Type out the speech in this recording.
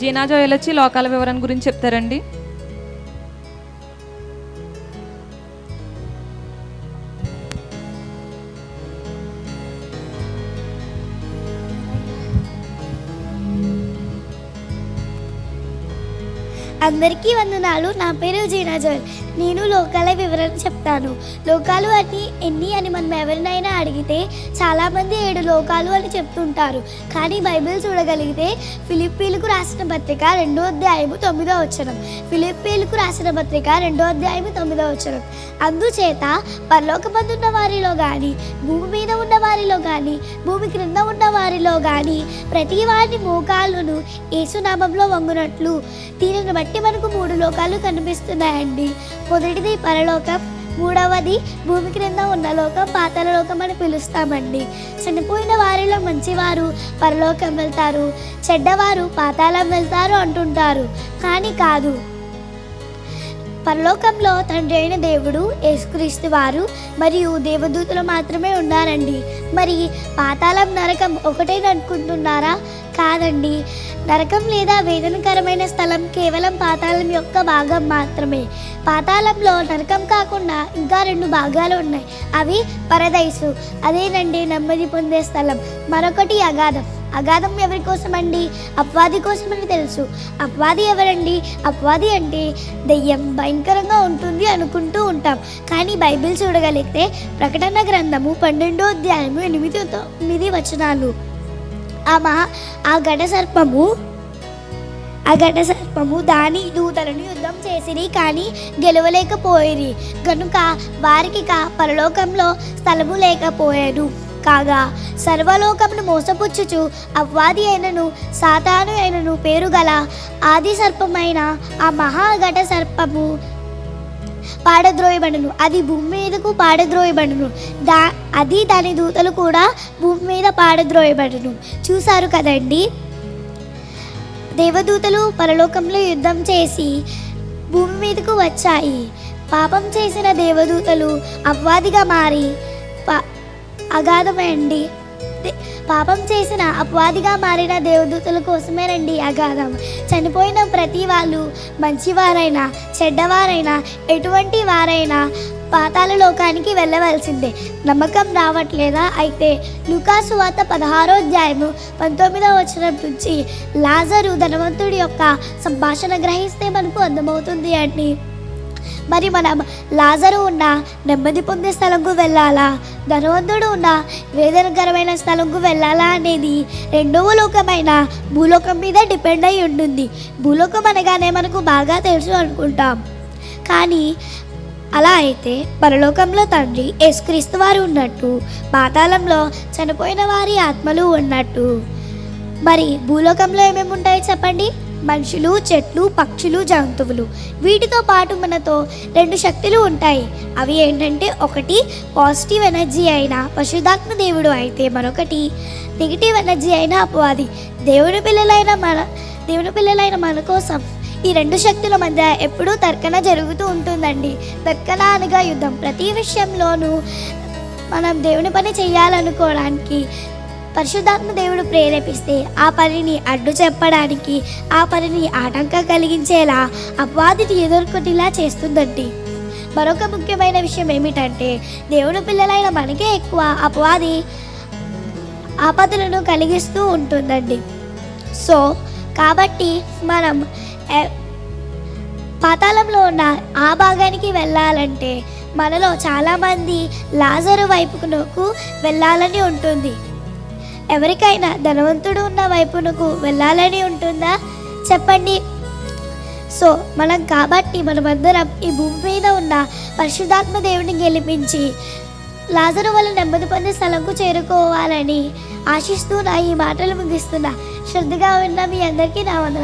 జీనా జోయల్ వచ్చి లోకాల వివరణ గురించి చెప్తారండి. అందరికీ వందనాలు. నా పేరు జీనాజర్ నేను లోకాల వివరణ చెప్తాను. లోకాలు అని ఎన్ని అని మనం ఎవరినైనా అడిగితే చాలామంది ఏడు లోకాలు అని చెప్తుంటారు. కానీ బైబిల్ చూడగలిగితే ఫిలిప్పీలకు రాసిన పత్రిక రెండో అధ్యాయము తొమ్మిదో వచ్చరం ఫిలిప్పీలకు రాసిన పత్రిక రెండో అధ్యాయము తొమ్మిదో వచ్చరం అందుచేత పరలోకమందున్న వారిలో కానీ భూమి మీద ఉన్న వారిలో కానీ భూమి క్రింద ఉన్న వారిలో కానీ ప్రతి వారి మోకాళ్ళను యేసునామంలో వంగునట్లు దీనిని బట్టి మనకు మూడు లోకాలు కనిపిస్తున్నాయండి. మొదటిది పరలోకం మూడవది భూమి క్రింద ఉన్న లోకం పాతాల లోకం అని పిలుస్తామండి. చనిపోయిన వారిలో మంచివారు పరలోకం వెళ్తారు చెడ్డవారు పాతాళం వెళ్తారు అంటుంటారు. కానీ కాదు పరలోకంలో తండ్రి అయిన దేవుడు యేసుక్రీస్తు వారు మరియు దేవదూతలు మాత్రమే ఉన్నారండి. మరి పాతాళం నరకం ఒకటే అనుకుంటున్నారా కాదండి. నరకం లేదా వేదనకరమైన స్థలం కేవలం పాతాళం యొక్క భాగం మాత్రమే. పాతాళంలో నరకం కాకుండా ఇంకా రెండు భాగాలు ఉన్నాయి. అవి పరదైసు. అదేనండి నెమ్మది పొందే స్థలం. మరొకటి అగాధం. అగాధం ఎవరి కోసం అండి అపవాది కోసమని తెలుసు. అపవాది ఎవరండి? అపవాది అంటే దెయ్యం భయంకరంగా ఉంటుంది అనుకుంటూ ఉంటాం. కానీ బైబిల్ చూడగలిగితే ప్రకటన గ్రంథము పన్నెండో అధ్యాయము ఎనిమిది తొమ్మిది వచనాలు. ఆమె ఆ ఘట సర్పము ఆ ఘట సర్పము దాని దూతలను యుద్ధం చేసిరి కానీ గెలవలేకపోయిరి. కనుక వారికి కా పరలోకంలో స్థలము లేకపోయాను. కాగా సర్వలోకమును మోసపుచ్చుచు అవ్వాది అయినను సాతాను అయినను పేరు గల ఆది సర్పమైన ఆ మహాఘట సర్పము పాడద్రోయబడును. అది భూమి మీదకు పాడద్రోయబడును. దా అది దాని దూతలు కూడా భూమి మీద పాడద్రోయబడును. చూశారు కదండి? దేవదూతలు పరలోకంలో యుద్ధం చేసి భూమి మీదకు వచ్చాయి. పాపం చేసిన దేవదూతలు అవ్వాదిగా మారి పా- అగాధమండి పాపం చేసిన అపవాదిగా మారిన దేవదూతల కోసమేనండి అగాధం. చనిపోయిన ప్రతి వాళ్ళు మంచివారైనా చెడ్డవారైనా ఎటువంటి వారైనా పాతాల లోకానికి వెళ్ళవలసిందే. నమ్మకం రావట్లేదా? అయితే లుకాసు వార్త పదహారో అధ్యాయము పంతొమ్మిదవ వచనం నుంచి లాజరు ధనవంతుడి యొక్క సంభాషణ గ్రహిస్తే మనకు అర్థమవుతుంది అండి. మరి మనం లాజరు ఉన్న నెమ్మది పొందే స్థలంకు వెళ్ళాలా? ధనవంతుడు ఉన్న వేదనకరమైన స్థలంకు వెళ్ళాలా అనేది రెండవ లోకమైన భూలోకం మీద డిపెండ్ అయి ఉంటుంది. భూలోకం అనగానే మనకు బాగా తెలుసు అనుకుంటాం. కానీ అలా అయితే పరలోకంలో తండ్రి యేసుక్రీస్తు వారు ఉన్నట్టు పాతాళంలో చనిపోయిన వారి ఆత్మలు ఉన్నట్టు. మరి భూలోకంలో ఏమేమి ఉంటాయో చెప్పండి? మనుషులు చెట్లు పక్షులు జంతువులు. వీటితో పాటు మనతో రెండు శక్తులు ఉంటాయి. అవి ఏంటంటే ఒకటి పాజిటివ్ ఎనర్జీ అయిన పశుధాత్మ దేవుడు అయితే మరొకటి నెగిటివ్ ఎనర్జీ అయిన అపవాది. దేవుని పిల్లలైన మన దేవుని పిల్లలైన మన కోసం ఈ రెండు శక్తుల మధ్య ఎప్పుడూ తర్కన జరుగుతూ ఉంటుందండి. తర్కన అనగా యుద్ధం. ప్రతి విషయంలోనూ మనం దేవుని పని చేయాలనుకోవడానికి పరిశుద్ధాత్మ దేవుడు ప్రేరేపిస్తే ఆ పనిని అడ్డు చెప్పడానికి ఆ పనిని ఆటంకం కలిగించేలా అపవాదిని ఎదుర్కొనేలా చేస్తుందండి. మరొక ముఖ్యమైన విషయం ఏమిటంటే దేవుడు పిల్లలైన మనకే ఎక్కువ అపవాది ఆపదలను కలిగిస్తూ ఉంటుందండి. సో కాబట్టి మనం పాతాళంలో ఉన్న ఆ భాగానికి వెళ్ళాలంటే మనలో చాలామంది లాజరు వైపుకు వెళ్ళాలని ఉంటుంది. ఎవరికైనా ధనవంతుడు ఉన్న వైపునకు వెళ్ళాలని ఉంటుందా? చెప్పండి. సో మనం కాబట్టి మనమందరం ఈ భూమి మీద ఉన్న పరిశుద్ధాత్మ దేవుని గెలిపించి లాజరు వల్ల నెమ్మది పొందే స్థలంకు చేరుకోవాలని ఆశిస్తూ నా ఈ మాటలు ముగిస్తున్నా. శ్రద్ధగా ఉన్న మీ అందరికీ నా వందన